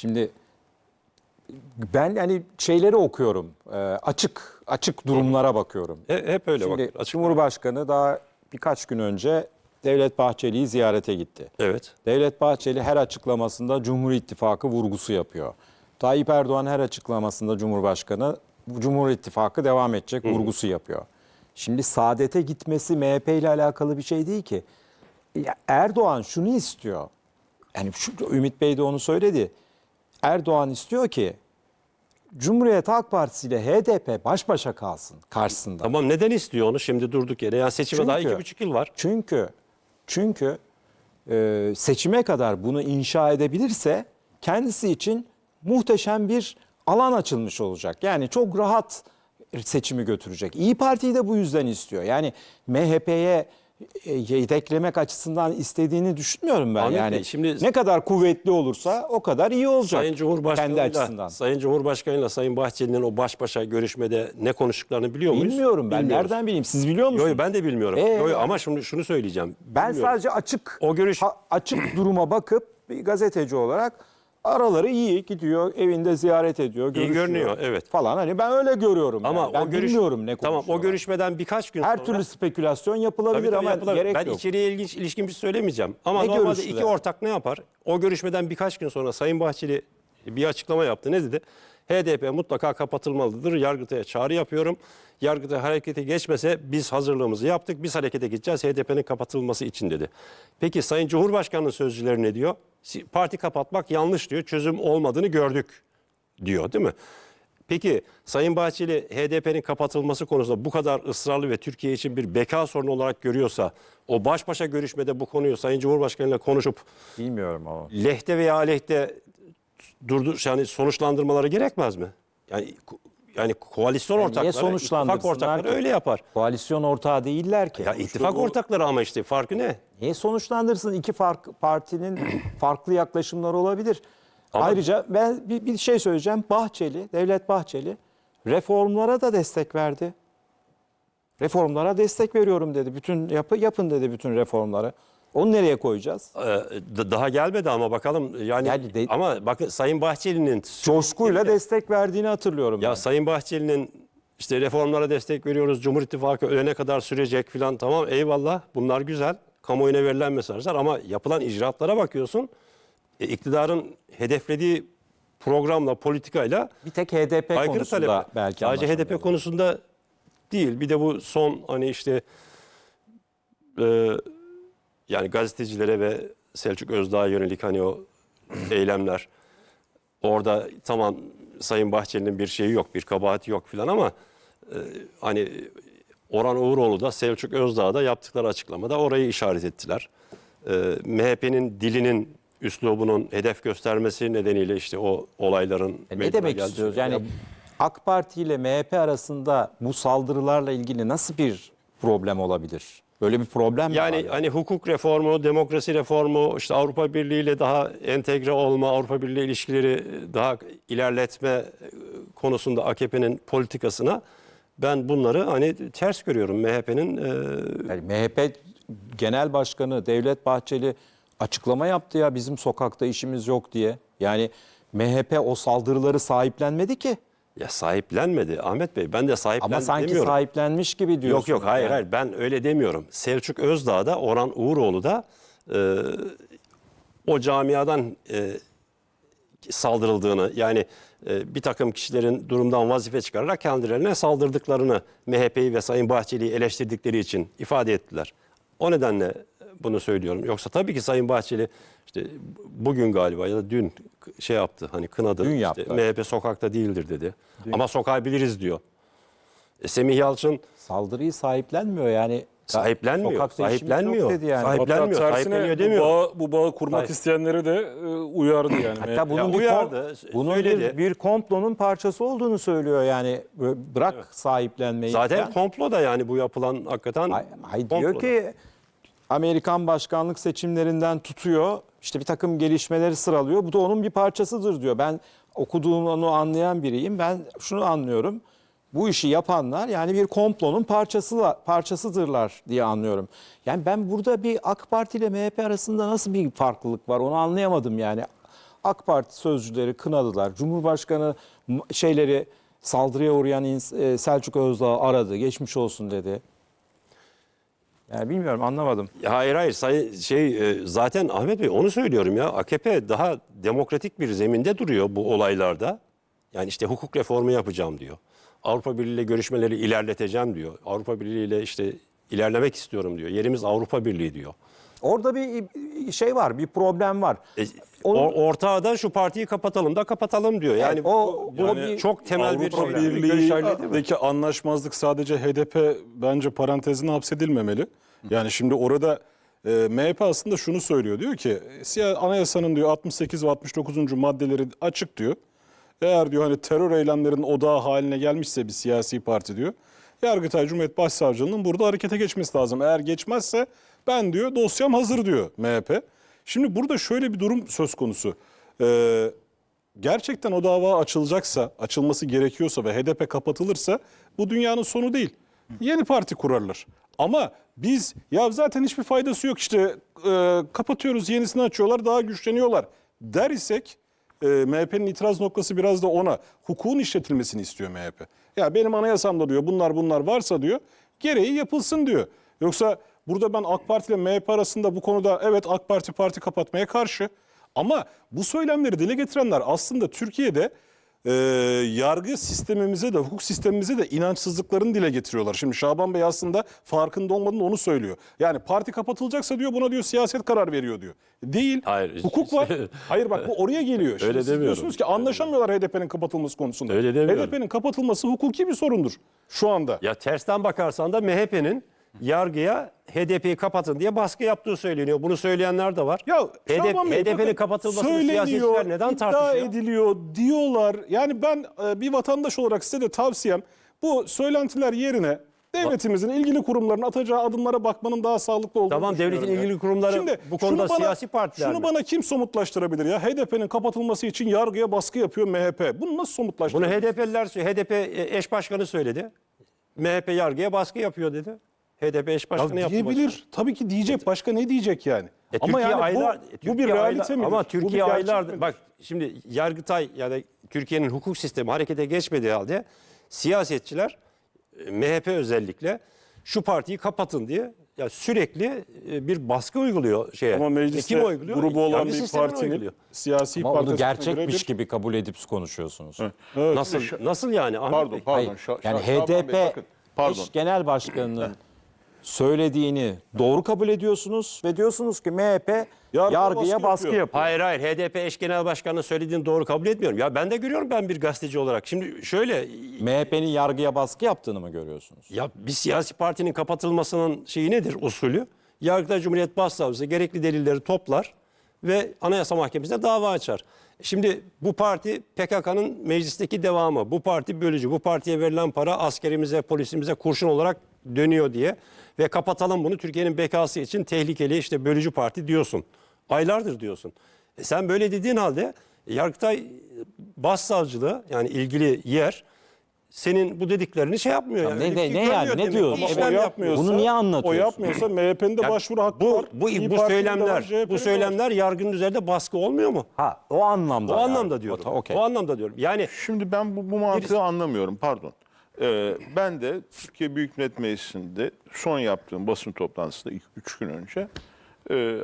Şimdi ben hani şeyleri okuyorum. e, açık açık durumlara bakıyorum. Hep öyle Şimdi bak. Açık. Cumhurbaşkanı daha birkaç gün önce Devlet Bahçeli'yi ziyarete gitti. Evet. Devlet Bahçeli her açıklamasında Cumhur İttifakı vurgusu yapıyor. Tayyip Erdoğan her açıklamasında Cumhurbaşkanı Cumhur İttifakı devam edecek vurgusu yapıyor. Şimdi saadete gitmesi MHP ile alakalı bir şey değil ki. Ya Erdoğan şunu istiyor. Yani şu, Ümit Bey de onu söyledi. Erdoğan istiyor ki Cumhuriyet Halk Partisi ile HDP baş başa kalsın karşısında. Tamam neden istiyor onu şimdi durduk yere? Yani seçime daha Çünkü- iki buçuk yıl var. Çünkü çünkü e, seçime kadar bunu inşa edebilirse kendisi için muhteşem bir alan açılmış olacak. Yani çok rahat seçimi götürecek. İyi Parti'yi de bu yüzden istiyor. Yani MHP'ye yedeklemek açısından istediğini düşünmüyorum ben. Ahmet yani Bey, şimdi- ne kadar kuvvetli olursa o kadar iyi olacak Sayın Cumhurbaşkanı'yla açısından. Sayın Cumhurbaşkanı'yla Sayın Bahçeli'nin o baş başa görüşmede ne konuştuklarını biliyor muyuz? Bilmiyorum ben Bilmiyoruz. nereden bileyim siz biliyor musunuz? Yok ben de bilmiyorum. Ee, Yo, yo, ama şunu şunu söyleyeceğim. Ben Bilmiyorum. sadece açık O görüş- ha- açık duruma bakıp bir gazeteci olarak araları iyi gidiyor, evinde ziyaret ediyor, görüşüyor. görünüyor, evet. Falan hani ben öyle görüyorum. ama yani. Ben o görüş bilmiyorum ne Tamam o görüşmeden birkaç gün her sonra türlü spekülasyon yapılabilir Tabii tabii ama yapılabilir. gerek ben yok. içeriye ilginç ilişkin bir şey söylemeyeceğim. Ama Ne normalde görüştüler? iki ortak ne yapar? O görüşmeden birkaç gün sonra Sayın Bahçeli bir açıklama yaptı. Ne dedi? HDP mutlaka kapatılmalıdır. Yargıtay'a çağrı yapıyorum. Yargıtay harekete geçmese biz hazırlığımızı yaptık. Biz harekete gideceğiz HDP'nin kapatılması için dedi. Peki Sayın Cumhurbaşkanı'nın sözcüleri ne diyor? Parti kapatmak yanlış diyor. Çözüm olmadığını gördük diyor değil mi? Peki Sayın Bahçeli HDP'nin kapatılması konusunda bu kadar ısrarlı ve Türkiye için bir beka sorunu olarak görüyorsa o baş başa görüşmede bu konuyu Sayın Cumhurbaşkanı ile konuşup Bilmiyorum ama. lehte veya aleyhte durdur yani sonuçlandırmaları gerekmez mi? Yani yani koalisyon niye ortakları, ittifak ortakları ki? öyle yapar. Koalisyon ortağı değiller ki. Ya ittifak Şu ortakları ama işte farkı ne? Niye sonuçlandırsın? İki fark, partinin farklı yaklaşımları olabilir. Ama- Ayrıca ben bir, bir şey söyleyeceğim. Bahçeli, Devlet Bahçeli reformlara da destek verdi. Reformlara destek veriyorum dedi. Bütün yapı yapın dedi bütün reformları. Onu nereye koyacağız? Ee, daha gelmedi ama bakalım yani, Yani de- ama bakın Sayın Bahçeli'nin Coşkuyla destek verdiğini hatırlıyorum. Ya ben. Sayın Bahçeli'nin işte reformlara destek veriyoruz, Cumhur İttifakı ölene kadar sürecek filan tamam eyvallah bunlar güzel. Kamuoyuna verilen mesajlar ama yapılan icraatlara bakıyorsun. E, iktidarın hedeflediği programla, politikayla Bir tek HDP aykırı konusunda talep. belki Sadece HDP konusunda değil. Bir de bu son hani işte e, yani gazetecilere ve Selçuk Özdağ'a yönelik hani o eylemler. Orada tamam Sayın Bahçeli'nin bir şeyi yok, bir kabahati yok filan ama e, hani Orhan Uğuroğlu da Selçuk Özdağ da yaptıkları açıklamada orayı işaret ettiler. E, MHP'nin dilinin, üslubunun hedef göstermesi nedeniyle işte o olayların E ne demek geldiği istiyoruz? Yani AK Parti ile MHP arasında bu saldırılarla ilgili nasıl bir problem olabilir? Böyle bir problem mi Yani var? hani hukuk reformu, demokrasi reformu, işte Avrupa Birliği ile daha entegre olma, Avrupa Birliği ilişkileri daha ilerletme e, konusunda AKP'nin politikasına ben bunları hani ters görüyorum MHP'nin. e, Yani MHP Genel Başkanı Devlet Bahçeli açıklama yaptı ya bizim sokakta işimiz yok diye. Yani MHP o saldırıları sahiplenmedi ki. Ya sahiplenmedi Ahmet Bey. Ben de sahiplendi Ama sanki demiyorum. sahiplenmiş gibi diyorsun. Yok yok hayır Yani. hayır ben öyle demiyorum. Selçuk Özdağ da Orhan Uğuroğlu da e, o camiadan e, saldırıldığını yani e, bir takım kişilerin durumdan vazife çıkararak kendilerine saldırdıklarını MHP'yi ve Sayın Bahçeli'yi eleştirdikleri için ifade ettiler. O nedenle bunu söylüyorum. Yoksa tabii ki Sayın Bahçeli işte bugün galiba ya da dün şey yaptı hani kınadı. Dün İşte yaptı. MHP sokakta değildir dedi. Ama sokağı biliriz diyor. E, Semih Yalçın Saldırıyı sahiplenmiyor yani. Sahiplenmiyor. Sokakta sahiplenmiyor. dedi yani. Sahip- Hatta Sahiplenmiyor, tersine sahipleniyor bu demiyor. bağı, bu bağı kurmak Hayır. isteyenleri de e, uyardı yani. Hatta bunun, Ya bir, uyardı, bunun söyledi. bir, bir komplonun parçası olduğunu söylüyor yani. Bırak sahiplenmeyi. Zaten falan. komplo da yani bu yapılan hakikaten Hay, hay komplo diyor da. ki Amerikan başkanlık seçimlerinden tutuyor. işte bir takım gelişmeleri sıralıyor. Bu da onun bir parçasıdır diyor. Ben okuduğunu anlayan biriyim. Ben şunu anlıyorum. Bu işi yapanlar yani bir komplonun parçası parçasıdırlar diye anlıyorum. Yani ben burada bir AK Parti ile MHP arasında nasıl bir farklılık var onu anlayamadım yani. AK Parti sözcüleri kınadılar. Cumhurbaşkanı şeyleri saldırıya uğrayan e, Selçuk Özdağ aradı. Geçmiş olsun dedi. Yani bilmiyorum anlamadım. Hayır hayır sayın şey e, zaten Ahmet Bey onu söylüyorum ya AKP daha demokratik bir zeminde duruyor bu olaylarda. Yani işte hukuk reformu yapacağım diyor. Avrupa Birliği ile görüşmeleri ilerleteceğim diyor. Avrupa Birliği ile işte ilerlemek istiyorum diyor. Yerimiz Avrupa Birliği diyor. Orada bir şey var, bir problem var. E, Onun- or- ortağı da şu partiyi kapatalım da kapatalım diyor. Yani o- bu, o bu bir- çok temel bir Avrupa değil mi? Birliği'deki anlaşmazlık sadece HDP bence parantezine hapsedilmemeli. Yani şimdi orada e, MHP aslında şunu söylüyor. Diyor ki siya- anayasanın diyor 68 ve 69. maddeleri açık diyor. Eğer diyor hani terör eylemlerinin odağı haline gelmişse bir siyasi parti diyor. Yargıtay Cumhuriyet Başsavcılığının burada harekete geçmesi lazım. Eğer geçmezse ben diyor dosyam hazır diyor MHP. Şimdi burada şöyle bir durum söz konusu. Ee, gerçekten o dava açılacaksa, açılması gerekiyorsa ve HDP kapatılırsa bu dünyanın sonu değil. Yeni parti kurarlar. Ama biz ya zaten hiçbir faydası yok işte e, kapatıyoruz yenisini açıyorlar daha güçleniyorlar der isek e, MHP'nin itiraz noktası biraz da ona. Hukukun işletilmesini istiyor MHP. Ya benim anayasamda diyor bunlar bunlar varsa diyor gereği yapılsın diyor. Yoksa burada ben AK Parti ile MHP arasında bu konuda evet AK Parti parti kapatmaya karşı ama bu söylemleri dile getirenler aslında Türkiye'de e, yargı sistemimize de hukuk sistemimize de inançsızlıklarını dile getiriyorlar. Şimdi Şaban Bey aslında farkında olmadan onu söylüyor. Yani parti kapatılacaksa diyor buna diyor siyaset karar veriyor diyor. Değil. Hayır. Hukuk var. Hayır bak bu oraya geliyor. Şimdi Öyle siz demiyorum. diyorsunuz ki anlaşamıyorlar HDP'nin kapatılması konusunda. Öyle demiyorum. HDP'nin kapatılması hukuki bir sorundur şu anda. Ya tersten bakarsan da MHP'nin yargıya HDP'yi kapatın diye baskı yaptığı söyleniyor. Bunu söyleyenler de var. Ya HDP HDP'nin kapatılmasını siyasetçiler neden tartışıyor? ediliyor diyorlar. Yani ben e, bir vatandaş olarak size de tavsiyem bu söylentiler yerine devletimizin ilgili kurumların atacağı adımlara bakmanın daha sağlıklı olduğunu Tamam, devletin ya. ilgili kurumları bu konuda şunu siyasi partiler Şunu mi? bana kim somutlaştırabilir ya? HDP'nin kapatılması için yargıya baskı yapıyor MHP. Bunu nasıl Bunu somutlaştırabilir? HDP'liler söyledi. HDP eş başkanı söyledi. MHP yargıya baskı yapıyor dedi. HDP eş başkanı Ya yaptı. diyebilir. Tabii ki diyecek. Başka ne diyecek yani? E, Ama Türkiye yani aylar, bu, Türkiye bu bir realite aylar- midir? Ama Türkiye midir? bak şimdi Yargıtay ya da Türkiye'nin hukuk sistemi harekete geçmediği halde siyasetçiler e, MHP özellikle şu partiyi kapatın diye ya sürekli e, bir baskı uyguluyor şeye. Ama E, mecliste kim uyguluyor? grubu olan Yargı bir partinin uyguluyor. siyasi Ama onu gerçekmiş bir- gibi kabul edip konuşuyorsunuz. Nasıl nasıl yani Pardon, pardon. Hayır. Yani HDP Bey, bakın, pardon. eş genel başkanının söylediğini doğru kabul ediyorsunuz ve diyorsunuz ki MHP Yargıya yargıya baskı baskı yapıyor. yapıyor. Hayır hayır HDP eş genel başkanının söylediğini doğru kabul etmiyorum. Ya ben de görüyorum ben bir gazeteci olarak. Şimdi şöyle MHP'nin yargıya baskı yaptığını mı görüyorsunuz? Ya bir siyasi partinin kapatılmasının şeyi nedir usulü? Yargıtay Cumhuriyet Başsavcısı gerekli delilleri toplar ve Anayasa Mahkemesi'ne dava açar. Şimdi bu parti PKK'nın meclisteki devamı. Bu parti bölücü. Bu partiye verilen para askerimize, polisimize kurşun olarak dönüyor diye ve kapatalım bunu Türkiye'nin bekası için tehlikeli işte bölücü parti diyorsun. Aylardır diyorsun. E sen böyle dediğin halde Yargıtay Başsavcılığı yani ilgili yer senin bu dediklerini şey yapmıyor. ne- yani, ne- bir ne şey yani? Ne? Bir o işlem yapmıyorsa, Bunu niye O anlatıyorsun? yapmıyorsa MHP'nin de Ya başvuru hakkı bu, var. bu, İYİ bu var, söylemler, bu var. söylemler yargının üzerinde baskı olmuyor mu? Ha o anlamda. O yani. anlamda diyorum. O, okey. O anlamda diyorum. Yani Şimdi ben bu, bu mantığı anlamıyorum. Pardon. Ee, ben de Türkiye Büyük Millet Meclisi'nde son yaptığım basın toplantısında 3 gün önce e,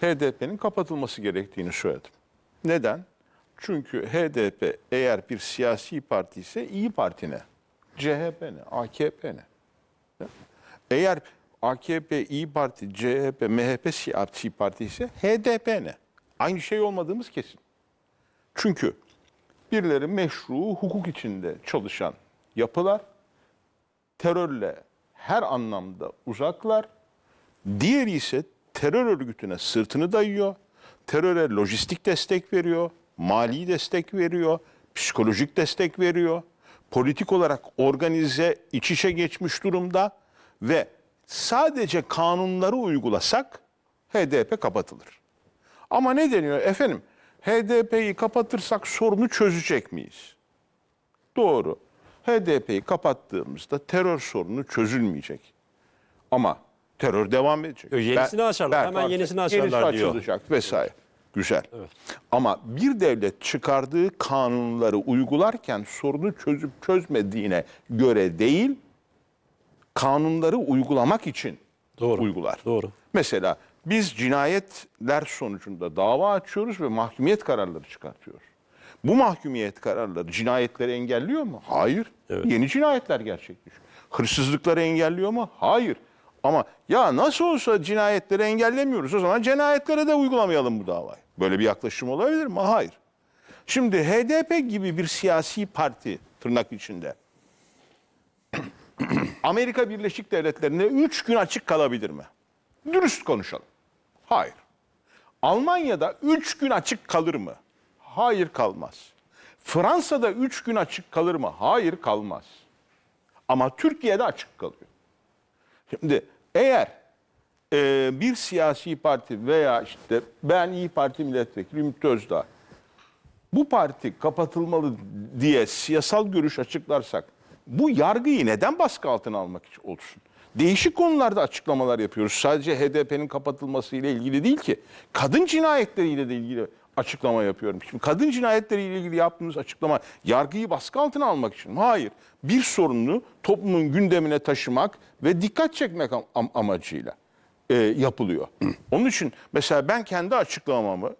HDP'nin kapatılması gerektiğini söyledim. Neden? Çünkü HDP eğer bir siyasi parti ise İyi Parti ne? CHP ne? AKP ne? Eğer AKP, İyi Parti, CHP, MHP siyasi parti ise HDP ne? Aynı şey olmadığımız kesin. Çünkü birileri meşru hukuk içinde çalışan yapılar, terörle her anlamda uzaklar. Diğeri ise terör örgütüne sırtını dayıyor, teröre lojistik destek veriyor, mali destek veriyor, psikolojik destek veriyor. Politik olarak organize, iç içe geçmiş durumda ve sadece kanunları uygulasak HDP kapatılır. Ama ne deniyor efendim? HDP'yi kapatırsak sorunu çözecek miyiz? Doğru. HDP'yi kapattığımızda terör sorunu çözülmeyecek. Ama terör devam edecek. Yenisini açarlar. Hemen artık yenisini yenisi açarlar diyor. açılacak vesaire. Güzel. Ama bir devlet çıkardığı kanunları uygularken sorunu çözüp çözmediğine göre değil, kanunları uygulamak için Doğru. uygular. Doğru. Mesela biz cinayetler sonucunda dava açıyoruz ve mahkumiyet kararları çıkartıyoruz. Bu mahkumiyet kararları cinayetleri engelliyor mu? Hayır. Yeni cinayetler gerçekleşiyor. Hırsızlıkları engelliyor mu? Hayır. Ama ya nasıl olsa cinayetleri engellemiyoruz o zaman cinayetlere de uygulamayalım bu davayı. Böyle bir yaklaşım olabilir mi? Hayır. Şimdi HDP gibi bir siyasi parti tırnak içinde Amerika Birleşik Devletleri'nde 3 gün açık kalabilir mi? Dürüst konuşalım. Hayır. Almanya'da 3 gün açık kalır mı? Hayır kalmaz. Fransa'da 3 gün açık kalır mı? Hayır kalmaz. Ama Türkiye'de açık kalıyor. Şimdi eğer e, bir siyasi parti veya işte ben İyi Parti milletvekili Ümit Özdağ bu parti kapatılmalı diye siyasal görüş açıklarsak bu yargıyı neden baskı altına almak için olsun? Değişik konularda açıklamalar yapıyoruz. Sadece HDP'nin kapatılması ile ilgili değil ki. Kadın cinayetleriyle de ilgili açıklama yapıyorum. Şimdi kadın cinayetleriyle ilgili yaptığımız açıklama yargıyı baskı altına almak için mi? Hayır. Bir sorunu toplumun gündemine taşımak ve dikkat çekmek am- am- amacıyla e, yapılıyor. Onun için mesela ben kendi açıklamamı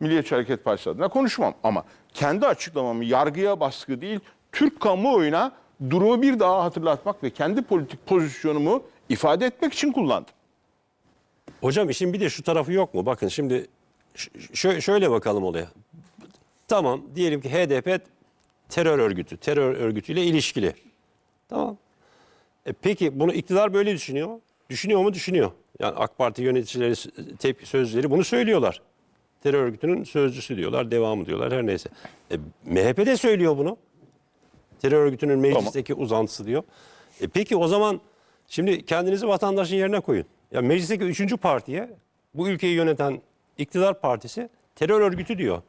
Milliyetçi Hareket Partisi adına konuşmam ama kendi açıklamamı yargıya baskı değil, Türk kamuoyuna durumu bir daha hatırlatmak ve kendi politik pozisyonumu ifade etmek için kullandım. Hocam işin bir de şu tarafı yok mu? Bakın şimdi şö- şöyle bakalım olaya. Tamam diyelim ki HDP terör örgütü, terör örgütüyle ilişkili. Tamam. E peki bunu iktidar böyle düşünüyor. Düşünüyor mu? Düşünüyor. Yani AK Parti yöneticileri, tepki sözleri bunu söylüyorlar. Terör örgütünün sözcüsü diyorlar, devamı diyorlar her neyse. E, MHP de söylüyor bunu. Terör örgütünün meclisteki uzantısı diyor. E peki o zaman şimdi kendinizi vatandaşın yerine koyun. Ya meclisteki üçüncü partiye bu ülkeyi yöneten iktidar partisi terör örgütü diyor.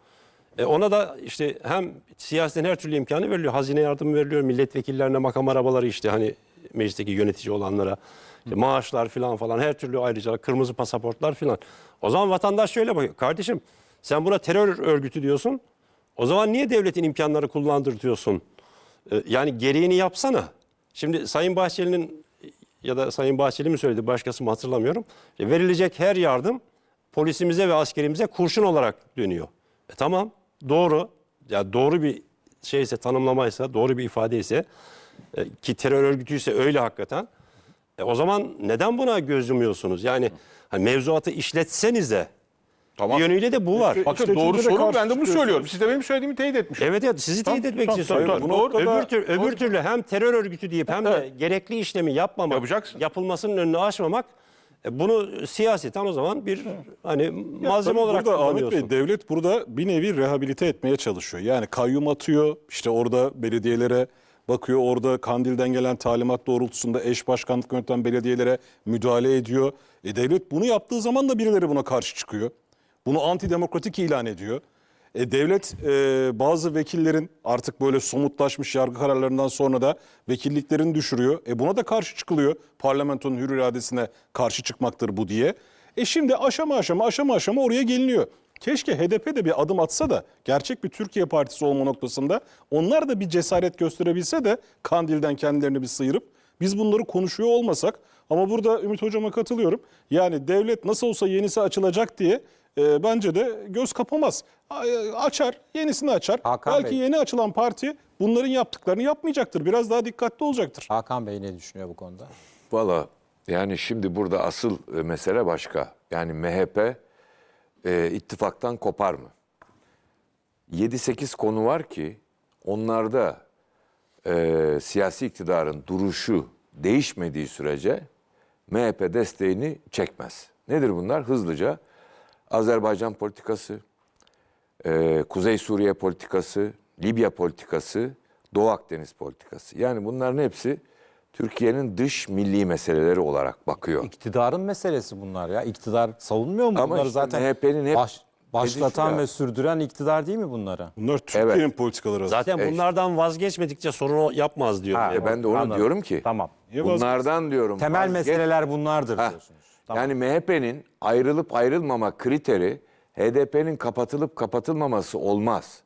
E ona da işte hem siyasetin her türlü imkanı veriliyor. Hazine yardımı veriliyor. Milletvekillerine makam arabaları işte hani meclisteki yönetici olanlara. işte maaşlar falan falan her türlü ayrıcalık, kırmızı pasaportlar falan. O zaman vatandaş şöyle bakıyor. Kardeşim sen buna terör örgütü diyorsun. O zaman niye devletin imkanları kullandırtıyorsun? E, Yani gereğini yapsana. Şimdi Sayın Bahçeli'nin ya da Sayın Bahçeli mi söyledi başkası mı hatırlamıyorum. E, Verilecek her yardım polisimize ve askerimize kurşun olarak dönüyor. E tamam doğru. Ya doğru bir şeyse tanımlamaysa, doğru bir ifade ise e, ki terör örgütüyse öyle hakikaten. E, o zaman neden buna göz yumuyorsunuz? Yani hani mevzuatı işletseniz de Tamam. bir yönüyle de bu var. Bakın İşletimde doğru soru ben de bunu söylüyorum. Siz de benim söylediğimi teyit etmişsiniz. Evet evet sizi teyit etmek tamam, için söylüyorum. Bu noktada- öbür, tür, öbür türlü hem terör örgütü deyip hem de gerekli işlemi yapmamak, Yapacaksın. yapılmasının önünü açmamak e, bunu siyaseten o zaman bir hani malzeme Tabii olarak burada Ahmet kullanıyorsun. Bey devlet burada bir nevi rehabilite etmeye çalışıyor. Yani kayyum atıyor işte orada belediyelere bakıyor orada Kandil'den gelen talimat doğrultusunda eş başkanlık yöneten belediyelere müdahale ediyor. E devlet bunu yaptığı zaman da birileri buna karşı çıkıyor. Bunu antidemokratik ilan ediyor. E devlet e, bazı vekillerin artık böyle somutlaşmış yargı kararlarından sonra da vekilliklerini düşürüyor. E buna da karşı çıkılıyor. Parlamentonun hür iradesine karşı çıkmaktır bu diye. E şimdi aşama aşama aşama aşama oraya geliniyor. Keşke HDP de bir adım atsa da gerçek bir Türkiye Partisi olma noktasında onlar da bir cesaret gösterebilse de Kandil'den kendilerini bir sıyırıp biz bunları konuşuyor olmasak ama burada Ümit Hocam'a katılıyorum. Yani devlet nasıl olsa yenisi açılacak diye e, bence de göz kapamaz. E, Açar, yenisini açar. Hakan Belki Bey. yeni açılan parti bunların yaptıklarını yapmayacaktır. Biraz daha dikkatli olacaktır. Hakan Bey ne düşünüyor bu konuda? Valla yani şimdi burada asıl e, mesele başka. Yani MHP e, ittifaktan kopar mı? 7-8 konu var ki onlarda e, siyasi iktidarın duruşu değişmediği sürece MHP desteğini çekmez. Nedir bunlar? Hızlıca Azerbaycan politikası, e, Kuzey Suriye politikası, Libya politikası, Doğu Akdeniz politikası. Yani bunların hepsi Türkiye'nin dış milli meseleleri olarak bakıyor. İktidarın meselesi bunlar ya. İktidar savunmuyor mu Ama bunları işte zaten? MHP'nin hep baş- başlatan ya. ve sürdüren iktidar değil mi bunları? Bunlar Türkiye'nin Evet. politikaları. Zaten E, bunlardan vazgeçmedikçe sorun yapmaz diyor. Ha, E ben de onu Anladım. diyorum ki. Tamam. Bunlardan diyorum. Temel vazgeç- meseleler bunlardır Ha, diyorsunuz. Tamam. Yani MHP'nin ayrılıp ayrılmama kriteri HDP'nin kapatılıp kapatılmaması olmaz.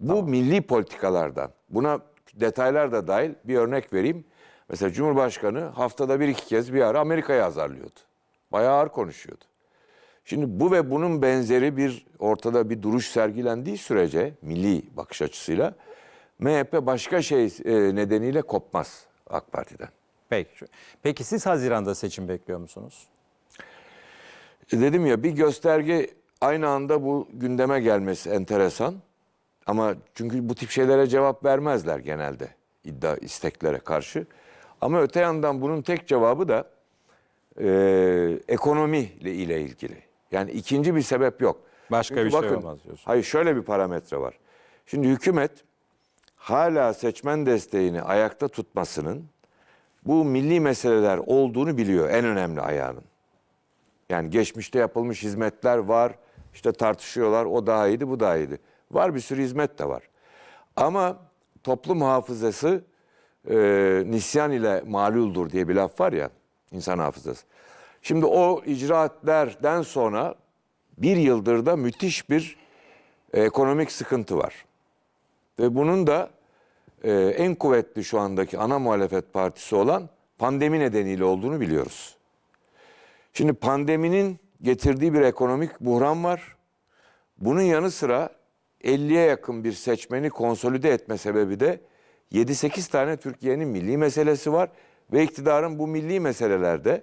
Bu milli politikalardan. Buna detaylar da dahil bir örnek vereyim. Mesela Cumhurbaşkanı haftada bir iki kez bir ara Amerika'ya azarlıyordu. Bayağı ağır konuşuyordu. Şimdi bu ve bunun benzeri bir ortada bir duruş sergilendiği sürece milli bakış açısıyla MHP başka şey e, nedeniyle kopmaz AK Parti'den. Peki. Peki siz Haziran'da seçim bekliyor musunuz? Dedim ya bir gösterge aynı anda bu gündeme gelmesi enteresan. Ama çünkü bu tip şeylere cevap vermezler genelde iddia isteklere karşı. Ama öte yandan bunun tek cevabı da e, ekonomi ile ilgili. Yani ikinci bir sebep yok. Başka Çünkü bir şey bakın, olmaz diyorsun. Hayır şöyle bir parametre var. Şimdi hükümet hala seçmen desteğini ayakta tutmasının bu milli meseleler olduğunu biliyor en önemli ayağının. Yani geçmişte yapılmış hizmetler var. İşte tartışıyorlar. O daha iyiydi, bu daha iyiydi. Var bir sürü hizmet de var. Ama toplum hafızası e, nisyan ile maluldur diye bir laf var ya insan hafızası. Şimdi o icraatlerden sonra bir yıldır da müthiş bir ekonomik sıkıntı var. Ve bunun da e, en kuvvetli şu andaki ana muhalefet partisi olan pandemi nedeniyle olduğunu biliyoruz. Şimdi pandeminin getirdiği bir ekonomik buhran var. Bunun yanı sıra 50'ye yakın bir seçmeni konsolide etme sebebi de 7-8 tane Türkiye'nin milli meselesi var ve iktidarın bu milli meselelerde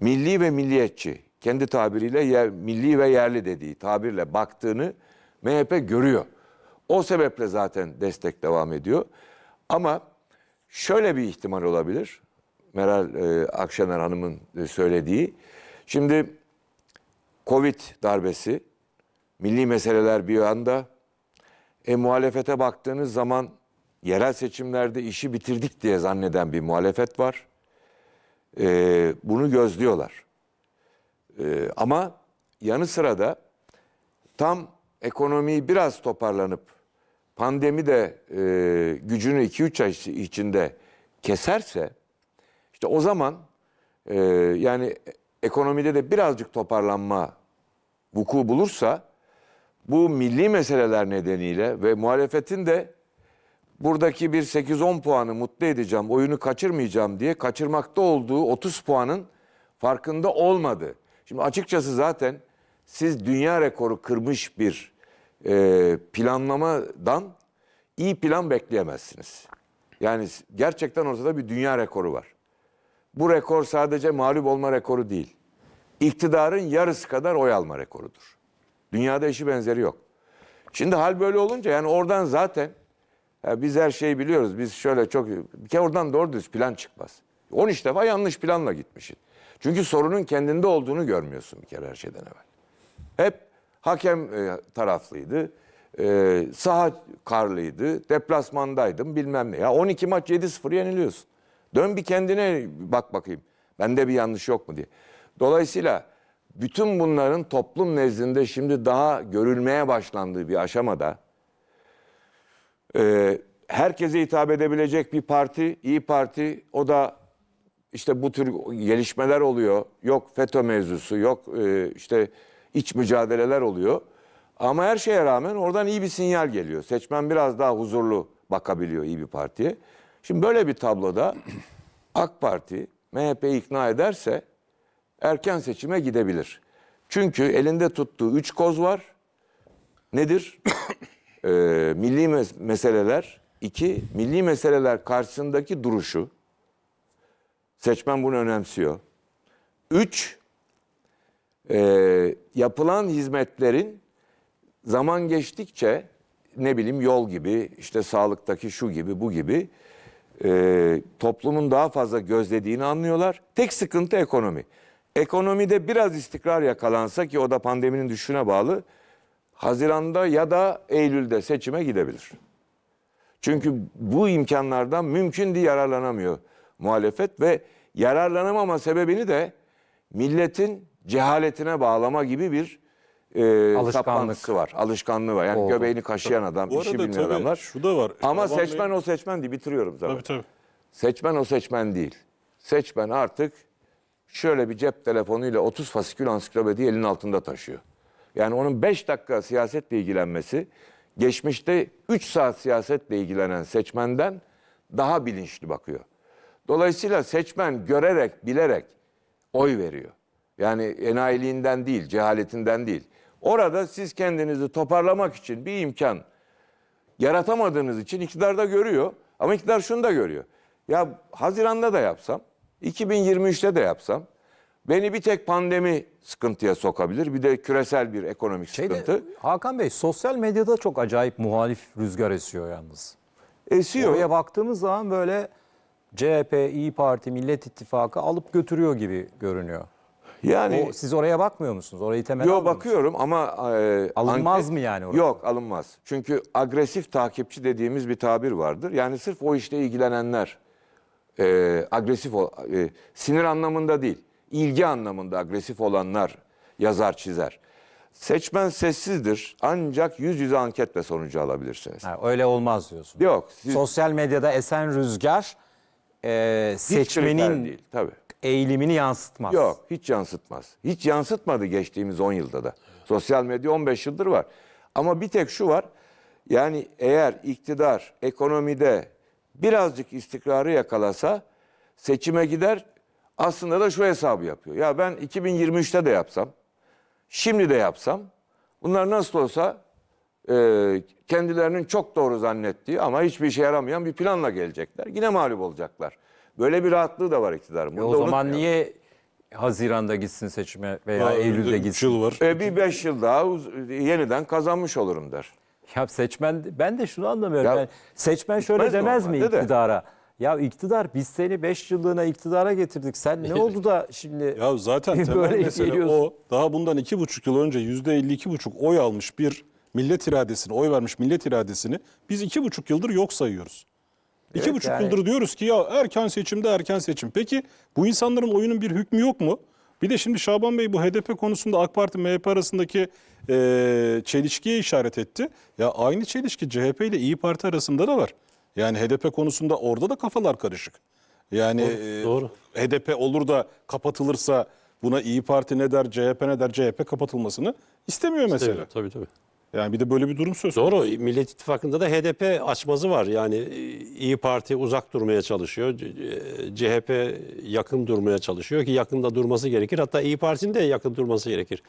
milli ve milliyetçi kendi tabiriyle yer, milli ve yerli dediği tabirle baktığını MHP görüyor. O sebeple zaten destek devam ediyor. Ama şöyle bir ihtimal olabilir. Meral e, Akşener Hanım'ın e, söylediği. Şimdi Covid darbesi, milli meseleler bir yanda. E, muhalefete baktığınız zaman yerel seçimlerde işi bitirdik diye zanneden bir muhalefet var. E, bunu gözlüyorlar. E, ama yanı sıra da tam ekonomiyi biraz toparlanıp pandemi de e, gücünü 2-3 ay içinde keserse işte o zaman e, yani ekonomide de birazcık toparlanma vuku bulursa bu milli meseleler nedeniyle ve muhalefetin de buradaki bir 8-10 puanı mutlu edeceğim, oyunu kaçırmayacağım diye kaçırmakta olduğu 30 puanın farkında olmadı. Şimdi açıkçası zaten siz dünya rekoru kırmış bir e, planlamadan iyi plan bekleyemezsiniz. Yani gerçekten ortada bir dünya rekoru var. Bu rekor sadece mağlup olma rekoru değil. İktidarın yarısı kadar oy alma rekorudur. Dünyada eşi benzeri yok. Şimdi hal böyle olunca yani oradan zaten ya biz her şeyi biliyoruz. Biz şöyle çok bir kere oradan doğru düz plan çıkmaz. 13 defa yanlış planla gitmişsin. Çünkü sorunun kendinde olduğunu görmüyorsun bir kere her şeyden evvel. Hep hakem e, taraflıydı. E, saha karlıydı. Deplasmandaydım bilmem ne. Ya 12 maç 7-0 yeniliyorsun. Dön bir kendine bak bakayım. Bende bir yanlış yok mu diye. Dolayısıyla bütün bunların toplum nezdinde şimdi daha görülmeye başlandığı bir aşamada e, herkese hitap edebilecek bir parti, iyi Parti o da işte bu tür gelişmeler oluyor. Yok FETÖ mevzusu, yok e, işte iç mücadeleler oluyor. Ama her şeye rağmen oradan iyi bir sinyal geliyor. Seçmen biraz daha huzurlu bakabiliyor iyi bir partiye. Şimdi böyle bir tabloda AK Parti MHP'yi ikna ederse erken seçime gidebilir. Çünkü elinde tuttuğu üç koz var. Nedir? Ee, milli mes- meseleler. iki milli meseleler karşısındaki duruşu. Seçmen bunu önemsiyor. Üç, e, yapılan hizmetlerin zaman geçtikçe ne bileyim yol gibi, işte sağlıktaki şu gibi, bu gibi e, toplumun daha fazla gözlediğini anlıyorlar. Tek sıkıntı ekonomi. Ekonomide biraz istikrar yakalansa ki o da pandeminin düşüşüne bağlı, Haziran'da ya da Eylül'de seçime gidebilir. Çünkü bu imkanlardan mümkün değil yararlanamıyor muhalefet ve yararlanamama sebebini de milletin cehaletine bağlama gibi bir e, Alışkanlık. saplantısı var. Alışkanlığı var. Yani Oldu. göbeğini kaşıyan adam, Bu işi arada bilmeyen tabii adamlar. şu da var. Ama Şaban Bey- seçmen o seçmen değil. Bitiriyorum zaten. Tabii tabii. Seçmen o seçmen değil. Seçmen artık şöyle bir cep telefonuyla 30 fasikül ansiklopedi elinin altında taşıyor. Yani onun 5 dakika siyasetle ilgilenmesi geçmişte 3 saat siyasetle ilgilenen seçmenden daha bilinçli bakıyor. Dolayısıyla seçmen görerek, bilerek oy veriyor. Yani enayiliğinden değil, cehaletinden değil. Orada siz kendinizi toparlamak için bir imkan yaratamadığınız için iktidarda görüyor. Ama iktidar şunu da görüyor. Ya Haziran'da da yapsam, 2023'te de yapsam beni bir tek pandemi sıkıntıya sokabilir. Bir de küresel bir ekonomik Şeyde, sıkıntı. Hakan Bey sosyal medyada çok acayip muhalif rüzgar esiyor yalnız. Esiyor. Oraya baktığımız zaman böyle CHP, İyi Parti, Millet İttifakı alıp götürüyor gibi görünüyor. Yani O, siz oraya bakmıyor musunuz? Orayı temel Yo almıyor musunuz? bakıyorum ama e, Alınmaz mı yani orası? Yok alınmaz. Çünkü agresif takipçi dediğimiz bir tabir vardır. Yani sırf o işle ilgilenenler e, agresif ol- e, sinir anlamında değil, ilgi anlamında agresif olanlar yazar çizer. Seçmen sessizdir ancak yüz yüze anketle sonucu alabilirsiniz. Ha, öyle olmaz diyorsun. Yok. Siz, Sosyal medyada esen rüzgar e, seçmenin değil tabii. Eğilimini yansıtmaz. Yok hiç yansıtmaz. Hiç yansıtmadı geçtiğimiz 10 yılda da. Sosyal medya 15 yıldır var. Ama bir tek şu var. Yani eğer iktidar ekonomide birazcık istikrarı yakalasa seçime gider aslında da şu hesabı yapıyor. Ya ben 2023'te de yapsam, şimdi de yapsam bunlar nasıl olsa e, kendilerinin çok doğru zannettiği ama hiçbir işe yaramayan bir planla gelecekler. Yine mağlup olacaklar. Böyle bir rahatlığı da var iktidarın. E Bunu o da zaman unutmayalım. niye Haziran'da gitsin seçime veya Daha Eylül'de üç gitsin? yıl var. E, bir beş yıl daha uz- yeniden kazanmış olurum der. Ya seçmen ben de şunu anlamıyorum. Ya, Yani seçmen şöyle gitmez demez mi normalde de. iktidara? Ya iktidar biz seni 5 yıllığına iktidara getirdik. Sen ne oldu da şimdi Ya zaten Böyle temel mesele geliyorsun. o. Daha bundan iki buçuk yıl önce yüzde 52 oy almış bir millet iradesini, oy vermiş millet iradesini biz iki buçuk yıldır yok sayıyoruz. İki Evet, buçuk yani- yıldır diyoruz ki ya erken seçimde erken seçim. Peki bu insanların oyunun bir hükmü yok mu? Bir de şimdi Şaban Bey bu HDP konusunda AK Parti MHP arasındaki eee, çelişkiye işaret etti. Ya aynı çelişki CHP ile İyi Parti arasında da var. Yani HDP konusunda orada da kafalar karışık. Yani eee, doğru. HDP olur da kapatılırsa buna İyi Parti ne der, CHP ne der, CHP kapatılmasını istemiyor mesela. Tabii tabii. Yani bir de böyle bir durum söz. Doğru. Millet İttifakı'nda da HDP açmazı var. Yani e, İyi Parti uzak durmaya çalışıyor. CHP yakın durmaya çalışıyor ki yakında durması gerekir. Hatta İyi Parti'nin de yakın durması gerekir.